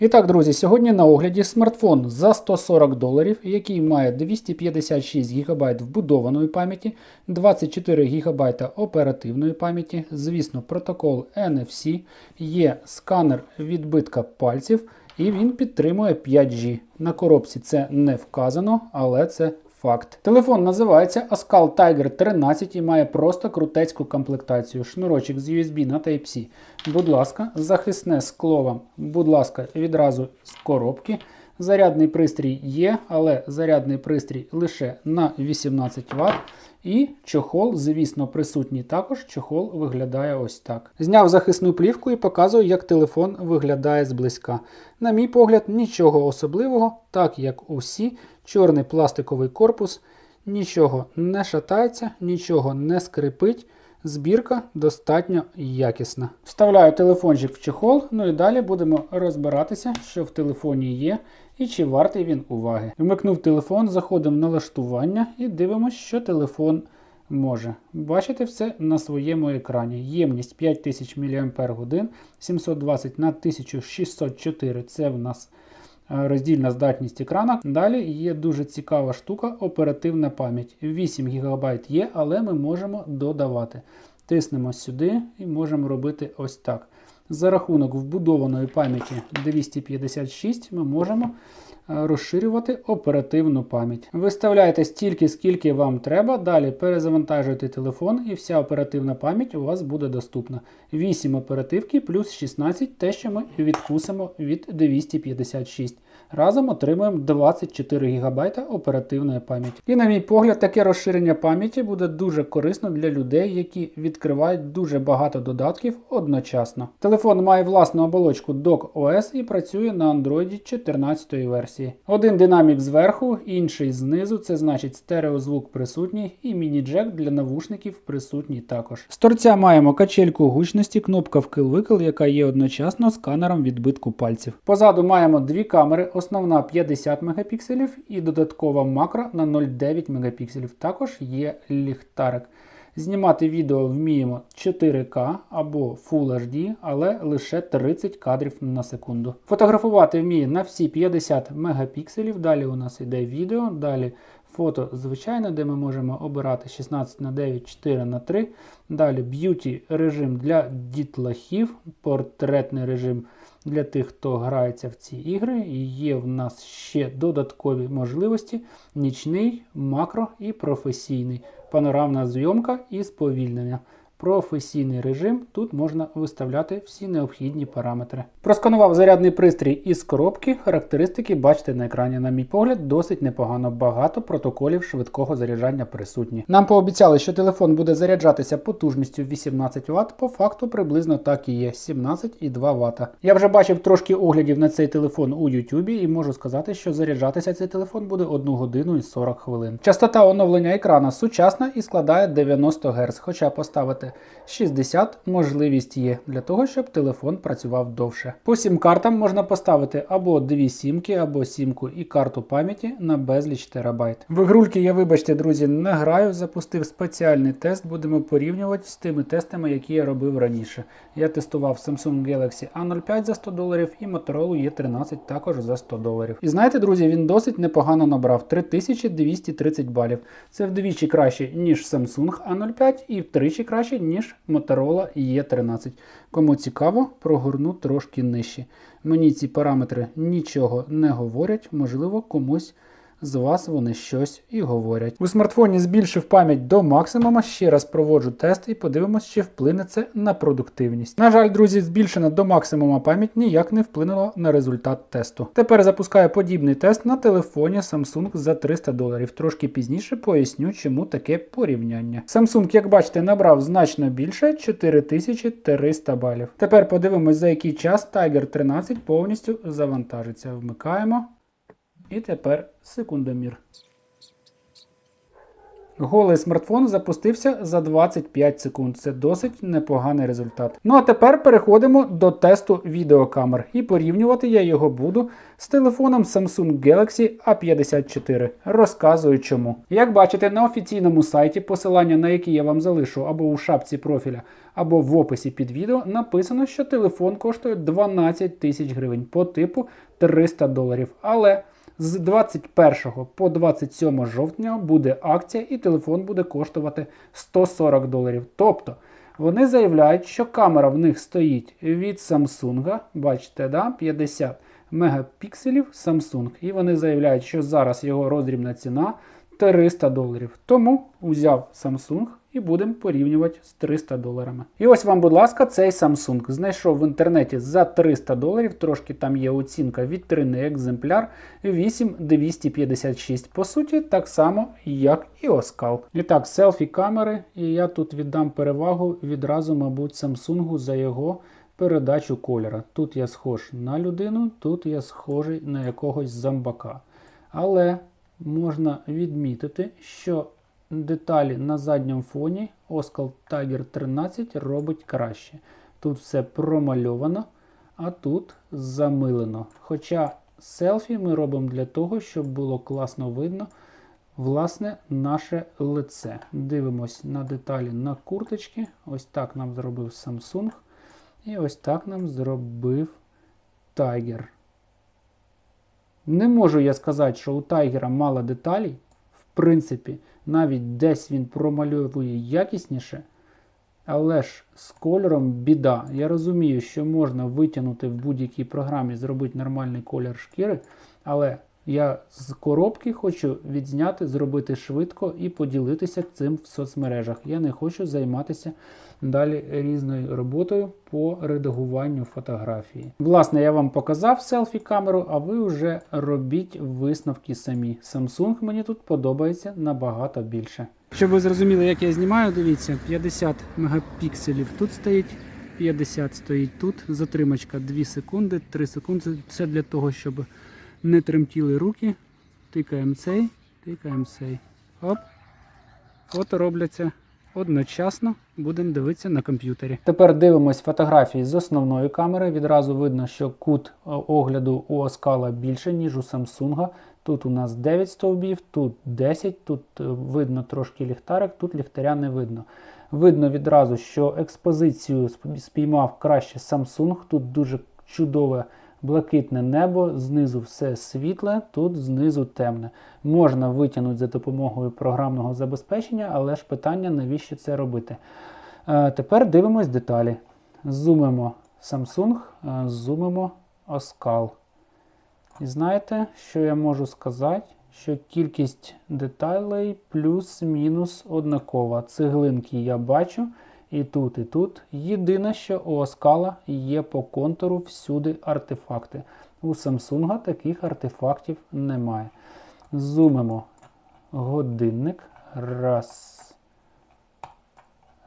І так, друзі, сьогодні на огляді смартфон за 140 доларів, який має 256 ГБ вбудованої пам'яті, 24 ГБ оперативної пам'яті, звісно, протокол NFC, є сканер відбитка пальців, і він підтримує 5G. На коробці це не вказано, але це факт. Телефон називається Ascal Tiger 13 і має просто крутецьку комплектацію. Шнурочок з USB на Type-C. Будь ласка, захисне скло вам, будь ласка, відразу з коробки. Зарядний пристрій є, але зарядний пристрій лише на 18 Вт. І чохол, звісно, присутній також. Чохол виглядає ось так. Зняв захисну плівку і показую, як телефон виглядає зблизька. На мій погляд, нічого особливого, так як усі, чорний пластиковий корпус, нічого не шатається, нічого не скрипить. Збірка достатньо якісна. Вставляю телефончик в чехол, ну і далі будемо розбиратися, що в телефоні є і чи вартий він уваги. Вмикнув телефон, заходимо в налаштування і дивимося, що телефон може. Бачите все на своєму екрані. Ємність 5000 мАч, 720 на 1604 це в нас е, роздільна здатність екрана. Далі є дуже цікава штука оперативна пам'ять. 8 ГБ є, але ми можемо додавати. Тиснемо сюди і можемо робити ось так. За рахунок вбудованої пам'яті 256 ми можемо е, розширювати оперативну пам'ять. Виставляєте стільки, скільки вам треба, далі перезавантажуєте телефон і вся оперативна пам'ять у вас буде доступна. 8 оперативки плюс 16 те, що ми відкусимо від 256. Разом отримуємо 24 ГБ оперативної пам'яті. І, на мій погляд, таке розширення пам'яті буде дуже корисно для людей, які відкривають дуже багато додатків одночасно. Телефон має власну оболочку Dock OS і працює на Android 14 версії. Один динамік зверху, інший знизу, це значить стереозвук присутній, і міні-джек для навушників присутній також. З торця маємо качельку гучності, кнопка вкил-викил, яка є одночасно сканером відбитку пальців. Позаду маємо дві камери, основна 50 мегапікселів і додаткова макро на 0,9 мегапікселів. Також є ліхтарик. Знімати відео вміємо 4К або Full HD, але лише 30 кадрів на секунду. Фотографувати вміє на всі 50 мегапікселів. Далі у нас йде відео, далі фото звичайне, де ми можемо обирати 16 на 9, 4 на 3. Далі б'юті режим для дітлахів, портретний режим для тих, хто грається в ці ігри. І є в нас ще додаткові можливості: нічний, макро і професійний. Панорамна зйомка і сповільнення. Професійний режим тут можна виставляти всі необхідні параметри. Просканував зарядний пристрій із коробки. Характеристики бачите на екрані, на мій погляд, досить непогано. Багато протоколів швидкого заряджання присутні. Нам пообіцяли, що телефон буде заряджатися потужністю 18 Вт. По факту приблизно так і є 17,2 Вт. Я вже бачив трошки оглядів на цей телефон у YouTube і можу сказати, що заряджатися цей телефон буде 1 годину і 40 хвилин. Частота оновлення екрана сучасна і складає 90 Гц, хоча поставити 60 можливість є для того, щоб телефон працював довше. По сім-картам можна поставити або дві сімки, або сімку і карту пам'яті на безліч терабайт. В ігрульки я, вибачте, друзі, не граю, запустив спеціальний тест, будемо порівнювати з тими тестами, які я робив раніше. Я тестував Samsung Galaxy A05 за 100 доларів і Motorola E13 також за 100 доларів. І знаєте, друзі, він досить непогано набрав 3230 балів. Це вдвічі краще, ніж Samsung A05 і втричі краще, ніж Motorola E13. Кому цікаво, прогорну трошки нижче. Мені ці параметри нічого не говорять, можливо, комусь з вас вони щось і говорять. У смартфоні збільшив пам'ять до максимума. Ще раз проводжу тест і подивимось, чи вплине це на продуктивність. На жаль, друзі, збільшена до максимума пам'ять ніяк не вплинула на результат тесту. Тепер запускаю подібний тест на телефоні Samsung за 300 доларів. Трошки пізніше поясню, чому таке порівняння. Samsung, як бачите, набрав значно більше 4300 балів. Тепер подивимось, за який час Tiger 13 повністю завантажиться. Вмикаємо. І тепер секундомір. Голий смартфон запустився за 25 секунд. Це досить непоганий результат. Ну а тепер переходимо до тесту відеокамер. І порівнювати я його буду з телефоном Samsung Galaxy A54. Розказую чому. Як бачите, на офіційному сайті, посилання на який я вам залишу або у шапці профіля, або в описі під відео, написано, що телефон коштує 12 тисяч гривень по типу 300 доларів. Але з 21 по 27 жовтня буде акція і телефон буде коштувати 140 доларів. Тобто вони заявляють, що камера в них стоїть від Samsung, бачите, да, 50 мегапікселів Samsung. І вони заявляють, що зараз його роздрібна ціна 300 доларів. Тому взяв Samsung і будемо порівнювати з 300 доларами. І ось вам, будь ласка, цей Samsung знайшов в інтернеті за 300 доларів. Трошки там є оцінка вітринний екземпляр 8256. По суті, так само, як і Оскал. І так, селфі камери, і я тут віддам перевагу відразу, мабуть, Samsung за його. Передачу кольора. Тут я схож на людину, тут я схожий на якогось зомбака. Але можна відмітити, що деталі на задньому фоні Oscal Tiger 13 робить краще. Тут все промальовано, а тут замилено. Хоча селфі ми робимо для того, щоб було класно видно власне наше лице. Дивимось на деталі на курточки. Ось так нам зробив Samsung. І ось так нам зробив Tiger. Не можу я сказати, що у Тайгера мало деталей. Принципі, навіть десь він промальовує якісніше. Але ж з кольором біда. Я розумію, що можна витягнути в будь-якій програмі, зробити нормальний колір шкіри, але я з коробки хочу відзняти, зробити швидко і поділитися цим в соцмережах. Я не хочу займатися далі різною роботою по редагуванню фотографії. Власне, я вам показав селфі-камеру, а ви вже робіть висновки самі. Samsung мені тут подобається набагато більше. Щоб ви зрозуміли, як я знімаю, дивіться, 50 мегапікселів тут стоїть. 50 стоїть тут, затримочка 2 секунди, 3 секунди. Це для того, щоб не тремтіли руки. Тикаємо цей, тикаємо цей. Оп. Фото робляться одночасно. Будемо дивитися на комп'ютері. Тепер дивимось фотографії з основної камери. Відразу видно, що кут е, огляду у Оскала більше, ніж у Samsung. Тут у нас 9 стовбів, тут 10, тут е, видно трошки ліхтарик, тут ліхтаря не видно. Видно відразу, що експозицію спіймав краще Samsung. Тут дуже чудове блакитне небо, знизу все світле, тут знизу темне. Можна витягнути за допомогою програмного забезпечення, але ж питання, навіщо це робити. Е, тепер дивимось деталі. Зумимо Samsung, е, зумимо Оскал. І знаєте, що я можу сказати? Що кількість деталей плюс-мінус однакова. Цеглинки я бачу і тут, і тут. Єдине, що у Оскала є по контуру всюди артефакти. У Samsung таких артефактів немає. Зумимо годинник. Раз.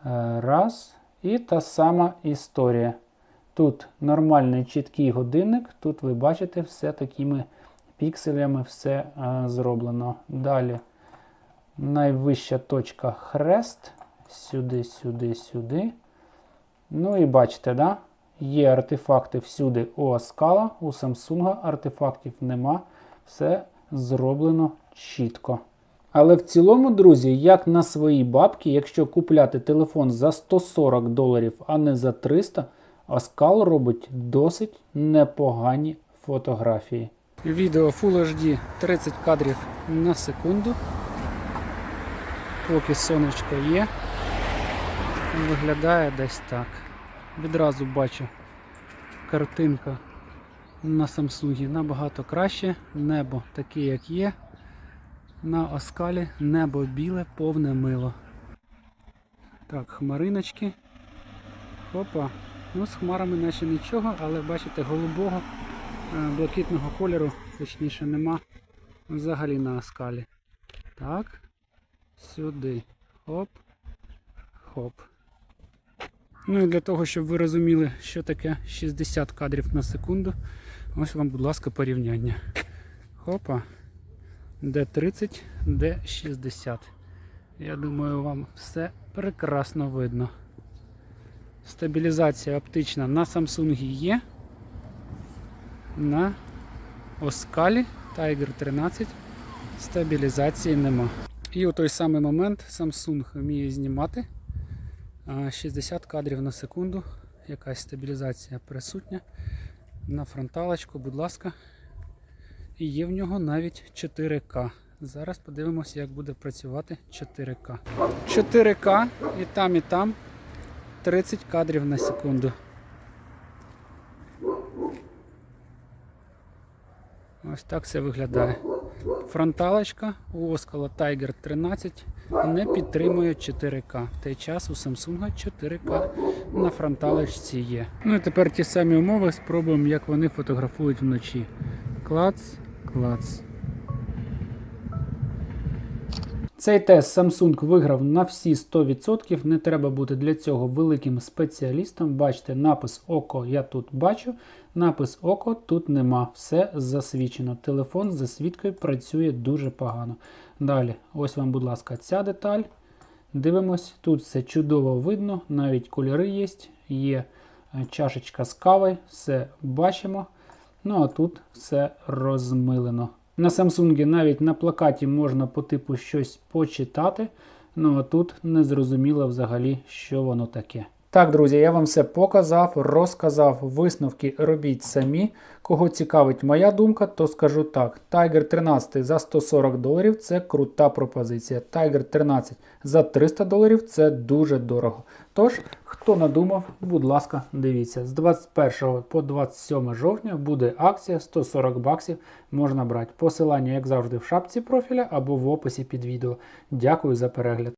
Е, Раз. І та сама історія. Тут нормальний чіткий годинник, тут ви бачите все такими пікселями все е, зроблено. Далі найвища точка хрест. Сюди, сюди, сюди. Ну і бачите, да? є артефакти всюди у Оскала, у Samsung артефактів нема. Все зроблено чітко. Але в цілому, друзі, як на свої бабки, якщо купляти телефон за 140 доларів, а не за 300, Оскал робить досить непогані фотографії. Відео Full HD 30 кадрів на секунду. Поки сонечко є, виглядає десь так. Відразу бачу картинка на Samsung набагато краще. Небо таке, як є. На оскалі небо біле, повне мило. Так, хмариночки. Опа. Ну, з хмарами наче нічого, але бачите, голубого, е, блакитного кольору, точніше нема взагалі на оскалі. Так. Сюди. Хоп. Хоп. Ну і для того, щоб ви розуміли, що таке 60 кадрів на секунду, ось вам, будь ласка, порівняння. Хопа. Д30, Д60. Я думаю, вам все прекрасно видно. Стабілізація оптична на Samsung є. На Оскалі Tiger 13 стабілізації нема. І у той самий момент Samsung вміє знімати 60 кадрів на секунду. Якась стабілізація присутня. На фронталочку, будь ласка. І є в нього навіть 4К. Зараз подивимося, як буде працювати 4К. 4К і там, і там 30 кадрів на секунду. Ось так все виглядає. Фронталочка у Оскала Tiger 13 не підтримує 4К. В той час у Samsung 4К на фронталочці є. Ну і тепер ті самі умови спробуємо, як вони фотографують вночі. Клац, клац. Цей тест Samsung виграв на всі 100%. Не треба бути для цього великим спеціалістом. Бачите, напис Око я тут бачу. Напис Око тут нема. Все засвічено. Телефон з засвідкою працює дуже погано. Далі, ось вам, будь ласка, ця деталь. Дивимось, тут все чудово видно, навіть кольори є. Є е, чашечка з кавою, все бачимо. Ну а тут все розмилено. На Samsung навіть на плакаті можна по типу щось почитати. Ну а тут не зрозуміло взагалі, що воно таке. Так, друзі, я вам все показав, розказав. Висновки робіть самі. Кого цікавить моя думка, то скажу так: Tiger 13 за 140 доларів це крута пропозиція. Tiger 13 за 300 доларів це дуже дорого. Тож, хто надумав, будь ласка, дивіться. З 21 по 27 жовтня буде акція 140 баксів. Можна брати. Посилання, як завжди, в шапці профіля або в описі під відео. Дякую за перегляд.